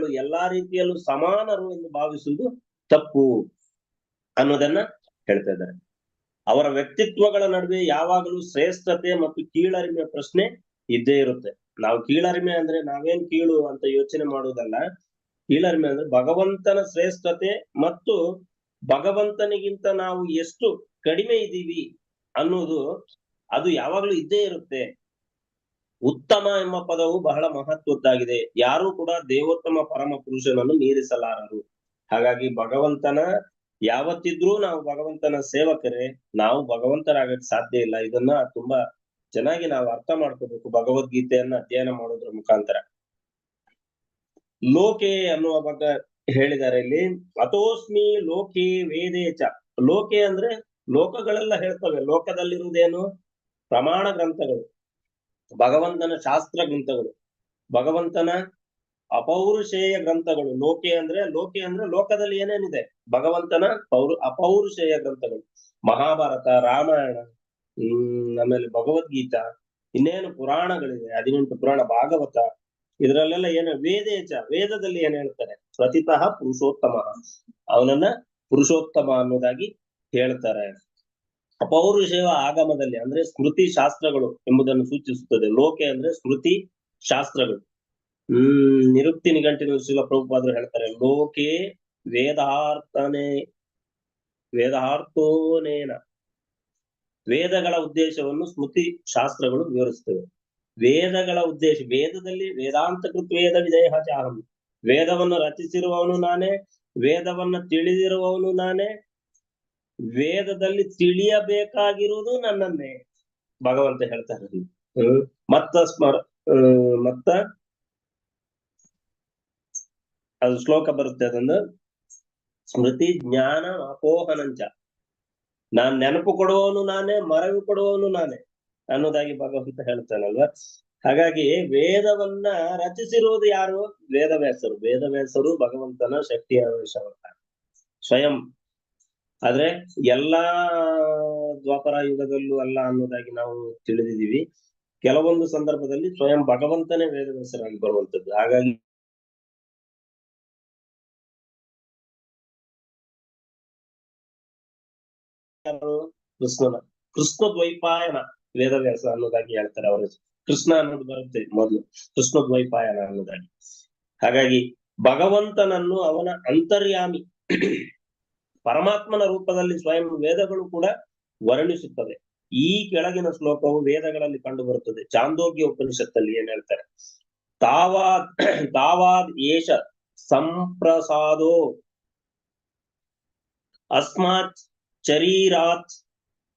ವ್ಯಕ್ತಿಗಳು ಎಲ್ಲಾ ರೀತಿಯಲ್ಲೂ ಸಮಾನರು ಎಂದು ಭಾವಿಸುವುದು ತಪ್ಪು ಅನ್ನೋದನ್ನ ಹೇಳ್ತಾ ಇದ್ದಾರೆ. ಅವರ ವ್ಯಕ್ತಿತ್ವಗಳ ನಡುವೆ ಯಾವಾಗಲೂ ಶ್ರೇಷ್ಠತೆ ಮತ್ತು ಕೀಳರಿಮೆ ಪ್ರಶ್ನೆ ಇದ್ದೇ ಇರುತ್ತೆ. ನಾವು ಕೀಳರಿಮೆ ಅಂದ್ರೆ ನಾವೇನ್ ಕೀಳು ಅಂತ ಯೋಚನೆ ಮಾಡುವುದಲ್ಲ, ಕೀಳರಿಮೆ ಅಂದ್ರೆ ಭಗವಂತನ ಶ್ರೇಷ್ಠತೆ ಮತ್ತು ಭಗವಂತನಿಗಿಂತ ನಾವು ಎಷ್ಟು ಕಡಿಮೆ ಇದ್ದೀವಿ ಅನ್ನೋದು ಅದು ಯಾವಾಗ್ಲೂ ಇದ್ದೇ ಇರುತ್ತೆ. ಉತ್ತಮ ಎಂಬ ಪದವು ಬಹಳ ಮಹತ್ವದ್ದಾಗಿದೆ. ಯಾರು ಕೂಡ ದೇವೋತ್ತಮ ಪರಮ ಪುರುಷನನ್ನು ಮೀರಿಸಲಾರರು. ಹಾಗಾಗಿ ಭಗವಂತನ ಯಾವತ್ತಿದ್ರೂ ನಾವು ಭಗವಂತನ ಸೇವಕರೇ, ನಾವು ಭಗವಂತರಾಗಕ್ಕೆ ಸಾಧ್ಯ ಇಲ್ಲ. ಇದನ್ನ ತುಂಬಾ ಚೆನ್ನಾಗಿ ನಾವು ಅರ್ಥ ಮಾಡ್ಕೋಬೇಕು ಭಗವದ್ಗೀತೆಯನ್ನ ಅಧ್ಯಯನ ಮಾಡೋದ್ರ ಮುಖಾಂತರ. ಲೋಕೆ ಅನ್ನುವ ಬಗ್ಗೆ ಹೇಳಿದ್ದಾರೆ ಇಲ್ಲಿ. ಅಥೋಸ್ಮಿ ಲೋಕೆ ವೇದೇ ಚ. ಲೋಕೆ ಅಂದ್ರೆ ಲೋಕಗಳೆಲ್ಲ ಹೇಳ್ತವೆ. ಲೋಕದಲ್ಲಿರುವುದೇನು? ಪ್ರಮಾಣ ಗ್ರಂಥಗಳು. ಭಗವಂತನ ಶಾಸ್ತ್ರ ಗ್ರಂಥಗಳು. ಭಗವಂತನ ಅಪೌರುಷೇಯ ಗ್ರಂಥಗಳು. ಲೋಕೆ ಅಂದ್ರೆ ಲೋಕೆ ಅಂದ್ರೆ ಲೋಕದಲ್ಲಿ ಏನೇನಿದೆ? ಭಗವಂತನ ಪೌರು, ಅಪೌರುಷೇಯ ಗ್ರಂಥಗಳು. ಮಹಾಭಾರತ, ರಾಮಾಯಣ, ಹ್ಮ್, ಆಮೇಲೆ ಭಗವದ್ಗೀತಾ, ಇನ್ನೇನು ಪುರಾಣಗಳಿವೆ ಹದಿನೆಂಟು ಪುರಾಣ, ಭಾಗವತ, ಇದರಲ್ಲೆಲ್ಲ ಏನು ವೇದೇಚ, ವೇದದಲ್ಲಿ ಏನ್ ಹೇಳ್ತಾರೆ? ಪ್ರತಿತಃ ಪುರುಷೋತ್ತಮ. ಅವನನ್ನ ಪುರುಷೋತ್ತಮ ಅನ್ನೋದಾಗಿ ಹೇಳ್ತಾರೆ. ಅಪೌರುಷೇವ ಆಗಮದಲ್ಲಿ ಅಂದ್ರೆ ಸ್ಮೃತಿ ಶಾಸ್ತ್ರಗಳು ಎಂಬುದನ್ನು ಸೂಚಿಸುತ್ತದೆ. ಲೋಕೆ ಅಂದ್ರೆ ಸ್ಮೃತಿ ಶಾಸ್ತ್ರಗಳು. ಹ್ಮ್, ನಿರುಕ್ತಿ ನಿಘಂಟಿನ ಶಿಲ ಪ್ರಭುಪಾದರು ಹೇಳ್ತಾರೆ, ಲೋಕೆ ವೇದಾರ್ಥನೆ, ವೇದಾರ್ಥೋನೇನ. ವೇದಗಳ ಉದ್ದೇಶವನ್ನು ಸ್ಮೃತಿ ಶಾಸ್ತ್ರಗಳು ವಿವರಿಸುತ್ತವೆ. ವೇದಗಳ ಉದ್ದೇಶ, ವೇದದಲ್ಲಿ ವೇದಾಂತ ಕೃತ್ ವೇದ ವಿಜಯ ಚಾರಂಭ ವೇದವನ್ನು ರಚಿಸಿರುವವನು ನಾನೇ, ವೇದವನ್ನ ತಿಳಿದಿರುವವನು ನಾನೇ ವೇದದಲ್ಲಿ ತಿಳಿಯಬೇಕಾಗಿರುವುದು ನನ್ನನ್ನೇ. ಭಗವಂತ ಹೇಳ್ತಾರೆ ಹ್ಮ್. ಮತ್ತ ಸ್ಮರ ಮತ್ತ ಅದು ಶ್ಲೋಕ ಬರುತ್ತೆ ಅದೊಂದು. ಸ್ಮೃತಿ ಜ್ಞಾನ ಅಪೋಹನಂಚ ನಾನ್ ನೆನಪು ಕೊಡುವವನು ನಾನೇ ಮರವಿ ಕೊಡುವವನು ನಾನೇ ಅನ್ನೋದಾಗಿ ಭಗವಂತ ಹೇಳ್ತಾನಲ್ವಾ? ಹಾಗಾಗಿ ವೇದವನ್ನ ರಚಿಸಿರುವುದು ಯಾರು? ವೇದವ್ಯಾಸರು. ವೇದವ್ಯಾಸರು ಭಗವಂತನ ಶಕ್ತಿಯ ಸ್ವಯಂ ಆದ್ರೆ ಎಲ್ಲಾ ದ್ವಾಪರ ಯುಗದಲ್ಲೂ ಅಲ್ಲ ಅನ್ನೋದಾಗಿ ನಾವು ತಿಳಿದಿದ್ದೀವಿ. ಕೆಲವೊಂದು ಸಂದರ್ಭದಲ್ಲಿ ಸ್ವಯಂ ಭಗವಂತನೇ ವೇದವ್ಯಾಸರಾಗಿ ಬರುವಂತದ್ದು ಹಾಗಾಗಿ? ಕೃಷ್ಣನ. ಕೃಷ್ಣ ದ್ವೈಪಾಯನ ವೇದವ್ಯಾಸ ಅನ್ನೋದಾಗಿ ಹೇಳ್ತಾರೆ ಅವರು. ಕೃಷ್ಣ ಅನ್ನೋದು ಬರುತ್ತೆ ಮೊದಲು. ಕೃಷ್ಣ ದ್ವೈಪಾಯನ ಅನ್ನೋದಾಗಿ. ಹಾಗಾಗಿ ಭಗವಂತನನ್ನು ಅವನ ಅಂತರ್ಯಾಮಿ ಪರಮಾತ್ಮನ ರೂಪದಲ್ಲಿ ಸ್ವಯಂ ವೇದಗಳು ಕೂಡ ವರ್ಣಿಸುತ್ತವೆ. ಈ ಕೆಳಗಿನ ಶ್ಲೋಕವು ವೇದಗಳಲ್ಲಿ ಕಂಡು ಬರುತ್ತದೆ ಚಾಂದೋಗ್ಯ ಉಪನಿಷತ್ತಲ್ಲಿ ಏನ್ ಹೇಳ್ತಾರೆ? ತಾವಾದ್ ತಾವಾದ್ ಏಷ ಸಂಪ್ರಸಾದೋ ಅಸ್ಮಾತ್ ಶರೀರಾತ್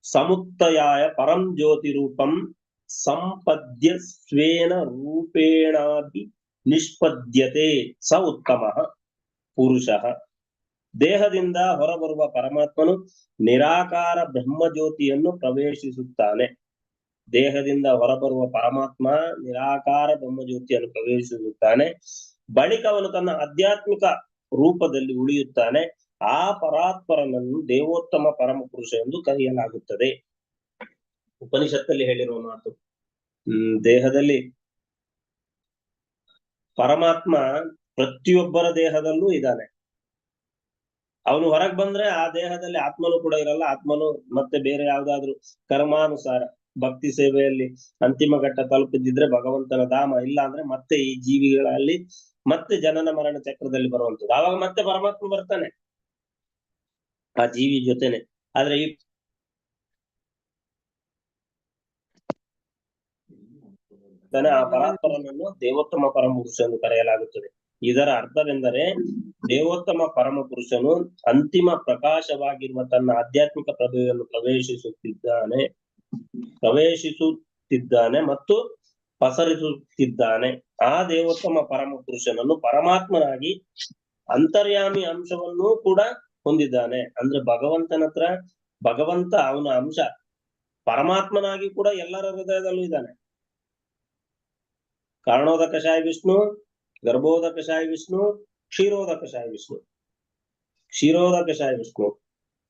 ಸಮುತ್ತಯಾಯ ಪರಂ ಜ್ಯೋತಿ ರೂಪಂ ಸಂಪದ್ಯ ಸ್ವೇನ ರೂಪೇಣಾಭಿ ನಿಷ್ಪದ್ಯತೆ ಸ ಉತ್ತಮ. ಪುರುಷ. ದೇಹದಿಂದ ಹೊರಬರುವ ಪರಮಾತ್ಮನು ನಿರಾಕಾರ ಬ್ರಹ್ಮಜ್ಯೋತಿಯನ್ನು ಪ್ರವೇಶಿಸುತ್ತಾನೆ. ದೇಹದಿಂದ ಹೊರಬರುವ ಪರಮಾತ್ಮ ನಿರಾಕಾರ ಬ್ರಹ್ಮಜ್ಯೋತಿಯನ್ನು ಪ್ರವೇಶಿಸುತ್ತಾನೆ. ಬಳಿಕ ಅವನು ತನ್ನ ಆಧ್ಯಾತ್ಮಿಕ ರೂಪದಲ್ಲಿ ಉಳಿಯುತ್ತಾನೆ. ಆ ಪರಾತ್ಪರನನ್ನು ದೇವೋತ್ತಮ ಪರಮ ಪುರುಷ ಎಂದು ಕರೆಯಲಾಗುತ್ತದೆ. ಉಪನಿಷತ್ತಲ್ಲಿ ಹೇಳಿರುವ ಮಾತು, ಹ್ಮ್, ದೇಹದಲ್ಲಿ ಪರಮಾತ್ಮ ಪ್ರತಿಯೊಬ್ಬರ ದೇಹದಲ್ಲೂ ಇದ್ದಾನೆ. ಅವನು ಹೊರಗ್ ಬಂದ್ರೆ ಆ ದೇಹದಲ್ಲಿ ಆತ್ಮನು ಕೂಡ ಇರಲ್ಲ. ಆತ್ಮನು ಮತ್ತೆ ಬೇರೆ ಯಾವ್ದಾದ್ರು ಕರ್ಮಾನುಸಾರ ಭಕ್ತಿ ಸೇವೆಯಲ್ಲಿ ಅಂತಿಮ ಘಟ್ಟ ತಲುಪಿದ್ರೆ ಭಗವಂತನ ಧಾಮ ಇಲ್ಲ ಅಂದ್ರೆ ಮತ್ತೆ ಈ ಜೀವಿಗಳಲ್ಲಿ ಮತ್ತೆ ಜನನ ಮರಣ ಚಕ್ರದಲ್ಲಿ ಬರುವಂತದ್ದು ಆವಾಗ ಮತ್ತೆ ಪರಮಾತ್ಮ ಬರ್ತಾನೆ ಆ ಜೀವಿ ಜೊತೆನೆ. ಆದ್ರೆ ಈ ಆ ಪರಾತ್ಮರನನ್ನು ದೇವೋತ್ತಮ ಪರಮಪುರುಷ ಎಂದು ಕರೆಯಲಾಗುತ್ತದೆ. ಇದರ ಅರ್ಥವೆಂದರೆ ದೇವೋತ್ತಮ ಪರಮ ಪುರುಷನು ಅಂತಿಮ ಪ್ರಕಾಶವಾಗಿರುವ ತನ್ನ ಆಧ್ಯಾತ್ಮಿಕ ಪ್ರಭೆಯನ್ನು ಪ್ರವೇಶಿಸುತ್ತಿದ್ದಾನೆ ಪ್ರವೇಶಿಸುತ್ತಿದ್ದಾನೆ ಮತ್ತು ಪಸರಿಸುತ್ತಿದ್ದಾನೆ. ಆ ದೇವೋತ್ತಮ ಪರಮ ಪುರುಷನನ್ನು ಪರಮಾತ್ಮನಾಗಿ ಅಂತರ್ಯಾಮಿ ಅಂಶವನ್ನೂ ಕೂಡ ಹೊಂದಿದ್ದಾನೆ. ಅಂದ್ರೆ ಭಗವಂತನ ಹತ್ರ ಭಗವಂತ ಅವನ ಅಂಶ ಪರಮಾತ್ಮನಾಗಿ ಕೂಡ ಎಲ್ಲರ ಹೃದಯದಲ್ಲೂ ಇದ್ದಾನೆ. ಕಾರಣೋದ ಕಷಾಯ ವಿಷ್ಣು ಗರ್ಭೋದಕ ಶಾಯ ವಿಷ್ಣು, ಕ್ಷೀರೋದಕ ಶಾಯ ವಿಷ್ಣು. ಕ್ಷೀರೋದಕ ಕಷಾಯ ವಿಷ್ಣು.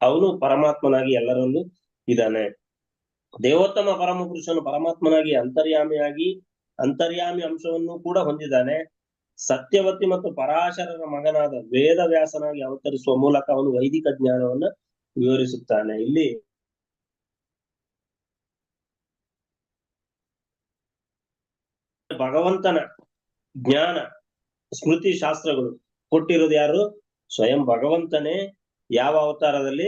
ಅವನು ಪರಮಾತ್ಮನಾಗಿ ಎಲ್ಲರಲ್ಲೂ ಇದ್ದಾನೆ. ದೇವೋತ್ತಮ ಪರಮ ಪುರುಷನು ಪರಮಾತ್ಮನಾಗಿ ಅಂತರ್ಯಾಮಿಯಾಗಿ, ಅಂತರ್ಯಾಮಿ ಅಂಶವನ್ನು ಕೂಡ ಹೊಂದಿದ್ದಾನೆ. ಸತ್ಯವತಿ ಮತ್ತು ಪರಾಶರರ ಮಗನಾದ ವೇದ ವ್ಯಾಸನಾಗಿ ಅವತರಿಸುವ ಮೂಲಕ ಅವನು ವೈದಿಕ ಜ್ಞಾನವನ್ನ ವಿವರಿಸುತ್ತಾನೆ. ಇಲ್ಲಿ ಭಗವಂತನ ಜ್ಞಾನ ಸ್ಮೃತಿ ಶಾಸ್ತ್ರಗಳು ಕೊಟ್ಟಿರೋದು ಯಾರು? ಸ್ವಯಂ ಭಗವಂತನೇ. ಯಾವ ಅವತಾರದಲ್ಲಿ?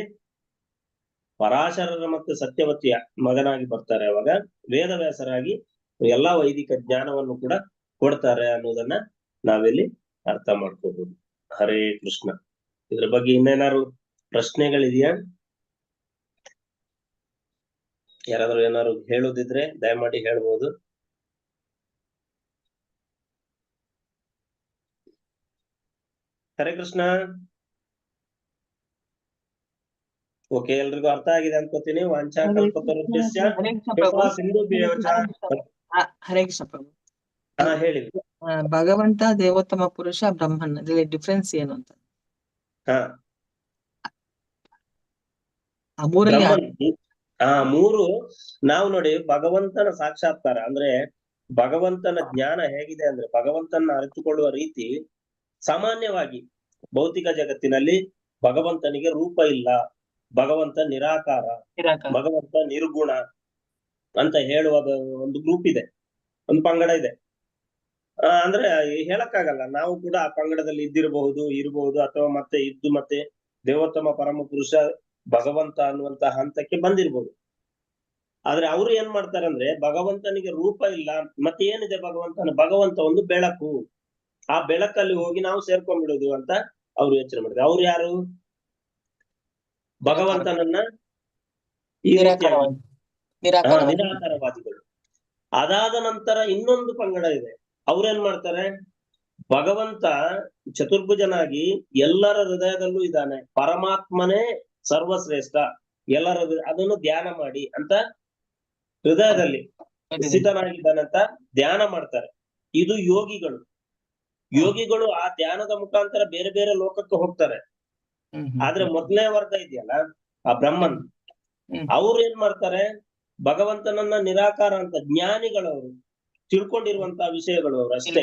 ಪರಾಶರರ ಮತ್ತು ಸತ್ಯವತಿಯ ಮಗನಾಗಿ ಬರ್ತಾರೆ ಅವಾಗ. ವೇದವ್ಯಾಸರಾಗಿ ಎಲ್ಲಾ ವೈದಿಕ ಜ್ಞಾನವನ್ನು ಕೂಡ ಕೊಡ್ತಾರೆ ಅನ್ನೋದನ್ನ ನಾವಿಲ್ಲಿ ಅರ್ಥ ಮಾಡ್ಕೋಬಹುದು ಹರೇ ಕೃಷ್ಣ. ಇದ್ರ ಬಗ್ಗೆ ಇನ್ನೇನಾದ್ರು ಪ್ರಶ್ನೆಗಳಿದೆಯಾ? ಯಾರಾದ್ರೂ ಏನಾದ್ರು ಹೇಳೋದಿದ್ರೆ ದಯಮಾಡಿ ಹೇಳ್ಬೋದು. ಹರೇ ಕೃಷ್ಣ. ಓಕೆ ಎಲ್ರಿಗೂ ಅರ್ಥ ಆಗಿದೆ ಅನ್ಕೋತೀನಿ. ವಾಂಚಾ ಹರೇ ಕೃಷ್ಣ ಪ್ರಭು. ಸಿಂಧು ದೇವಚ ಹರೇ ಕೃಷ್ಣ ಪ್ರಭು. ಹಾ ಹೇಳಿ. ಭಗವಂತ ದೇವೋತ್ತಮ ಪುರುಷ ಬ್ರಹ್ಮನ್ ಅದ್ರಲ್ಲಿ ಡಿಫ್ರೆನ್ಸ್ ಏನು ಅಂತ? ಆ ಮೂರು ನಾವು ನೋಡಿ ಭಗವಂತನ ಸಾಕ್ಷಾತ್ಕಾರ ಅಂದ್ರೆ ಭಗವಂತನ ಜ್ಞಾನ ಹೇಗಿದೆ ಅಂದ್ರೆ ಭಗವಂತನ ಅರಿತುಕೊಳ್ಳುವ ರೀತಿ ಸಾಮಾನ್ಯವಾಗಿ ಭೌತಿಕ ಜಗತ್ತಿನಲ್ಲಿ ಭಗವಂತನಿಗೆ ರೂಪ ಇಲ್ಲ. ಭಗವಂತ ನಿರಾಕಾರ. ಭಗವಂತ ನಿರ್ಗುಣ ಅಂತ ಹೇಳುವ ಒಂದು ಗ್ರೂಪ್ ಇದೆ. ಒಂದು ಪಂಗಡ ಇದೆ. ಆ, ಅಂದ್ರೆ ಹೇಳಕ್ಕಾಗಲ್ಲ. ನಾವು ಕೂಡ ಆ ಪಂಗಡದಲ್ಲಿ ಇದ್ದಿರಬಹುದು ಇರಬಹುದು ಅಥವಾ ಮತ್ತೆ ಇದ್ದು ಮತ್ತೆ ದೇವೋತ್ತಮ ಪರಮ ಪುರುಷ ಭಗವಂತ ಅನ್ನುವಂತ ಹಂತಕ್ಕೆ ಬಂದಿರ್ಬೋದು. ಆದ್ರೆ ಅವ್ರು ಏನ್ ಮಾಡ್ತಾರೆ ಅಂದ್ರೆ ಭಗವಂತನಿಗೆ ರೂಪ ಇಲ್ಲ. ಮತ್ತೆ ಏನಿದೆ ಭಗವಂತನ? ಭಗವಂತ ಒಂದು ಬೆಳಕು. ಆ ಬೆಳಕಲ್ಲಿ ಹೋಗಿ ನಾವು ಸೇರ್ಕೊಂಡ್ಬಿಡೋದು ಅಂತ ಅವ್ರು ಯೋಚನೆ ಮಾಡಿದ್ರು. ಅವ್ರು ಯಾರು? ಭಗವಂತನನ್ನ ಈ ನಿರಾಕಾರವಾದಿಗಳು. ಅದಾದ ನಂತರ ಇನ್ನೊಂದು ಪಂಗಡ ಇದೆ. ಅವ್ರೇನ್ ಮಾಡ್ತಾರೆ? ಭಗವಂತ ಚತುರ್ಭುಜನಾಗಿ ಎಲ್ಲರ ಹೃದಯದಲ್ಲೂ ಇದ್ದಾನೆ. ಪರಮಾತ್ಮನೇ ಸರ್ವಶ್ರೇಷ್ಠ. ಎಲ್ಲರ ಅದನ್ನು ಧ್ಯಾನ ಮಾಡಿ ಅಂತ ಹೃದಯದಲ್ಲಿ ಸ್ಥಿತನಾಗಿದ್ದಾನೆ ಅಂತ ಧ್ಯಾನ ಮಾಡ್ತಾರೆ. ಇದು ಯೋಗಿಗಳು. ಯೋಗಿಗಳು ಆ ಧ್ಯಾನದ ಮುಖಾಂತರ ಬೇರೆ ಬೇರೆ ಲೋಕಕ್ಕೆ ಹೋಗ್ತಾರೆ. ಆದ್ರೆ ಮೊದಲನೇ ವರ್ಗ ಇದೆಯಲ್ಲ ಆ ಬ್ರಹ್ಮನ್. ಹ್ಮ್. ಅವ್ರು ಏನ್ ಮಾಡ್ತಾರೆ? ಭಗವಂತನನ್ನ ನಿರಾಕಾರ ಅಂತ ಜ್ಞಾನಿಗಳವರು ತಿಳ್ಕೊಂಡಿರುವಂತ ವಿಷಯಗಳು ಅವ್ರು ಅಷ್ಟೇ.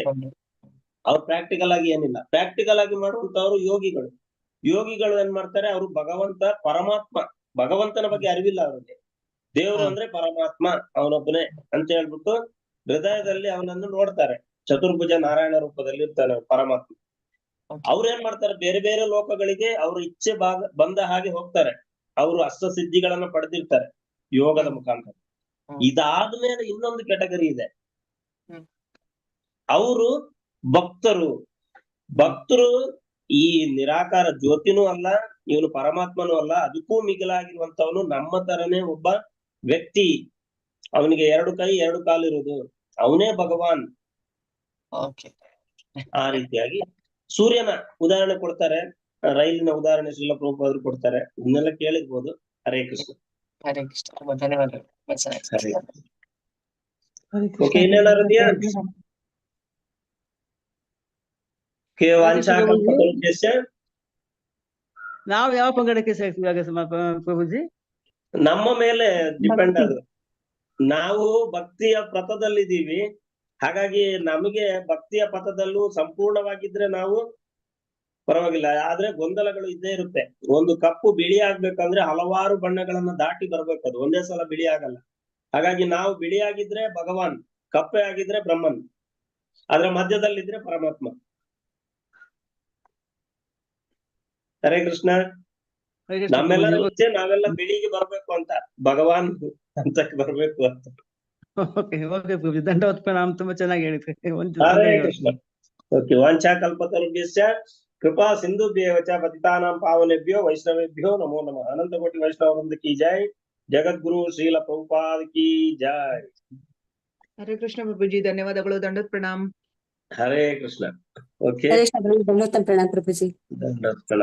ಅವ್ರು ಪ್ರಾಕ್ಟಿಕಲ್ ಆಗಿ ಏನಿಲ್ಲ. ಪ್ರಾಕ್ಟಿಕಲ್ ಆಗಿ ಮಾಡುವಂತವ್ರು ಯೋಗಿಗಳು. ಯೋಗಿಗಳು ಏನ್ ಮಾಡ್ತಾರೆ? ಅವರು ಭಗವಂತ ಪರಮಾತ್ಮ. ಭಗವಂತನ ಬಗ್ಗೆ ಅರಿವಿಲ್ಲ ಅವರಿಗೆ. ದೇವರು ಅಂದ್ರೆ ಪರಮಾತ್ಮ ಅವನೊಬ್ಬನೇ ಅಂತ ಹೇಳ್ಬಿಟ್ಟು ಹೃದಯದಲ್ಲಿ ಅವನನ್ನು ನೋಡ್ತಾರೆ. ಚತುರ್ಭುಜ ನಾರಾಯಣ ರೂಪದಲ್ಲಿ ಇರ್ತಾನೆ ಪರಮಾತ್ಮ. ಅವ್ರೇನ್ ಅವ್ರು ಏನ್ ಮಾಡ್ತಾರೆ? ಬೇರೆ ಬೇರೆ ಲೋಕಗಳಿಗೆ ಅವ್ರ ಇಚ್ಛೆ ಭಾಗ ಬಂದ ಹಾಗೆ ಹೋಗ್ತಾರೆ. ಅವರು ಅಷ್ಟ ಸಿದ್ಧಿಗಳನ್ನ ಪಡೆದಿರ್ತಾರೆ ಯೋಗದ. ಮುಖಾಂತರ. ಇದಾದ್ಮೇಲೆ ಇನ್ನೊಂದು ಕೆಟಗರಿ ಇದೆ. ಅವರು ಭಕ್ತರು. ಭಕ್ತರು ಈ ನಿರಾಕಾರ ಜ್ಯೋತಿನೂ ಅಲ್ಲ ಇವನು ಪರಮಾತ್ಮನೂ ಅಲ್ಲ ಅದಕ್ಕೂ ಮಿಗಿಲಾಗಿರುವಂತವನು ನಮ್ಮ ತರನೇ ಒಬ್ಬ ವ್ಯಕ್ತಿ. ಅವನಿಗೆ ಎರಡು ಕೈ ಎರಡು ಕಾಲು ಇರುವುದು ಅವನೇ ಭಗವಾನ್. ಆ ರೀತಿಯಾಗಿ ಸೂರ್ಯನ ಉದಾಹರಣೆ ಕೊಡ್ತಾರೆ ರೈಲಿನ ಉದಾಹರಣೆ ಶ್ರೀಲ ಪ್ರಭುಪಾದರು ಕೊಡ್ತಾರೆ ಇದನ್ನೆಲ್ಲ ಕೇಳಿರ್ಬೋದು. ಹರೇ ಕೃಷ್ಣ. ಹರೇ ಕೃಷ್ಣ. ತುಂಬಾ ಧನ್ಯವಾದಗಳು. ಓಕೆ ಇನ್ನೇನಾದ್ರು ಇದೆಯಾ? ಕೆ ವಾಂಛಾ ನಾವು ಯಾವ ಪಂಗಡಕ್ಕೆ ಸೇರ್ತೀವಿ ಪ್ರಭುಜಿ? ನಮ್ಮ ಮೇಲೆ ಡಿಪೆಂಡ್. ಅದು. ನಾವು ಭಕ್ತಿಯ ಪಥದಲ್ಲಿದ್ದೀವಿ ಹಾಗಾಗಿ ನಮಗೆ ಭಕ್ತಿಯ ಪಥದಲ್ಲೂ ಸಂಪೂರ್ಣವಾಗಿದ್ರೆ ನಾವು ಪರವಾಗಿಲ್ಲ. ಆದ್ರೆ ಗೊಂದಲಗಳು ಇದ್ದೇ ಇರುತ್ತೆ. ಒಂದು ಕಪ್ಪು ಬಿಳಿ ಆಗ್ಬೇಕಂದ್ರೆ ಹಲವಾರು ಬಣ್ಣಗಳನ್ನ ದಾಟಿ ಬರ್ಬೇಕು ಅದು. ಒಂದೇ ಸಲ ಬಿಳಿ ಆಗಲ್ಲ. ಹಾಗಾಗಿ ನಾವು ಬಿಳಿ ಆಗಿದ್ರೆ ಭಗವಾನ್ ಕಪ್ಪೆ ಆಗಿದ್ರೆ ಬ್ರಹ್ಮನ್ ಅದ್ರ ಮಧ್ಯದಲ್ಲಿದ್ರೆ ಪರಮಾತ್ಮ. ಹರೇ ಕೃಷ್ಣ. ನಮ್ಮೆಲ್ಲ ನಮ್ಮೆಲ್ಲರ. ನಾವೆಲ್ಲ ಬಿಳಿಗೆ ಬರ್ಬೇಕು ಅಂತ. ಭಗವಾನ್ ಅಂತಕ್ಕೆ ಬರ್ಬೇಕು ಅಂತ. ಓಕೆ ಓಕೆ ಪ್ರಭುಜಿ ದಂಡವತ್ ಪ್ರಣಾಮ ತುಂಬಾ ಚೆನ್ನಾಗಿ ಹೇಳಿದ್ರಿ. ಒಂದು ಹರೇ ಧನ್ಯವಾದ. ಕೃಷ್ಣ. ಓಕೆ ವಾಂಛಾ ಕಲ್ಪತರುಭ್ಯಸ್ಯ ಕೃಪಾ ಸಿಂಧುಭ್ಯೇವ ಚ ಪತಿತಾನಾಂ ಪಾವನೆಭ್ಯೋ ವೈಷ್ಣವೇಭ್ಯೋ ನಮೋ ನಮಃ. ಅನಂತ ಕೋಟಿ ವೈಷ್ಣವ ವೃಂದ ಕಿ ಜೈ. ಜಗದ್ಗುರು ಶ್ರೀಲ ಪ್ರಭುಪಾದ್ ಕಿ ಜೈ. ಹರೇ ಕೃಷ್ಣ ಪ್ರಭುಜಿ ಧನ್ಯವಾದಗಳು ದಂಡೋತ್ ಪ್ರಣಾಮ್ ಹರೇ ಕೃಷ್ಣ. ಓಕೆ ಹರೇ ಕೃಷ್ಣ ಪ್ರಭು ದಂಡೋತ್ತಮ ಪ್ರಣಾಮ್ ಪ್ರಭುಜಿ. ದಂಡೋತ್ಕಳ